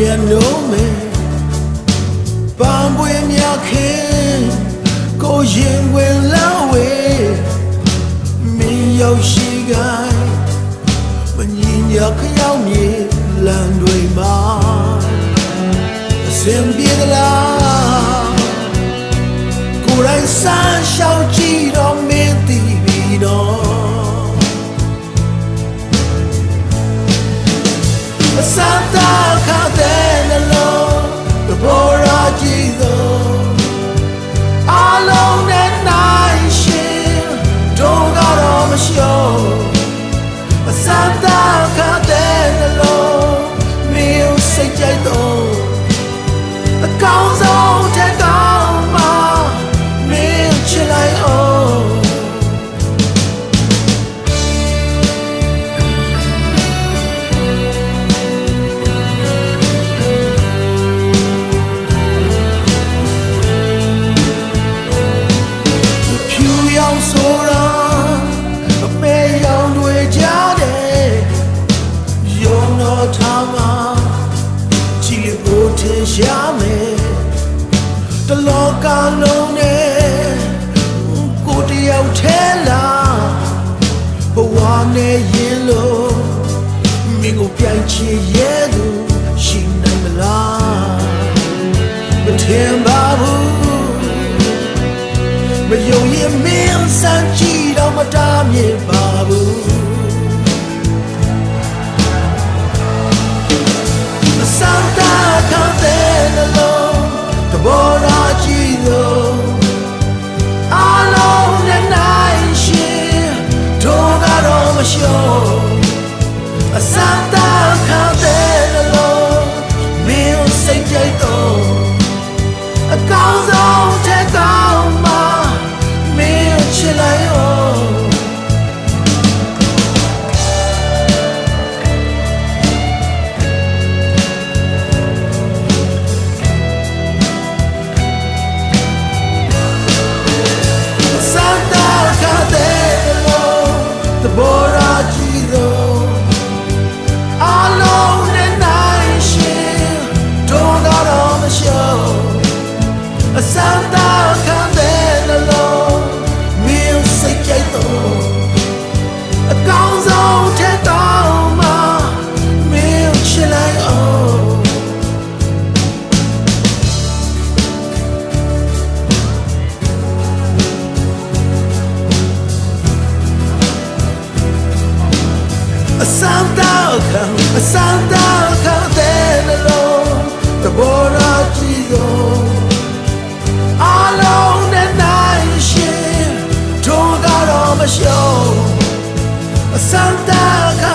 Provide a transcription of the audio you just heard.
မျက်နှုံးမင်းပန်းပွေမြခင်ကိုရင်ဝင်လာဝေးမင်းရောက်ရှိကမငင်းရခရောက်မြေလမ်းတွေမှာအစဉ်ပြေလား လောကလုံးနဲ့ကိုတယောက်ထဲလာဘဝနဲ့ရင်လို့မင်းကိုပြန်ချင်ရဲ့သူရှိနိုင်မလားမထင်ပါဘူးမယုံရင်မင်းစမ်းကြည့်တော့မတားမြင်ပါဘူး အဆောင်တော့ခံအဆောင်တော့ခံတဲ့လုံးသဘောတော့ကြည့်တော့အလုံးနဲ့နိုင်ရှင်တို့ကတော့မရှုံးအဆောင်တော့ခံ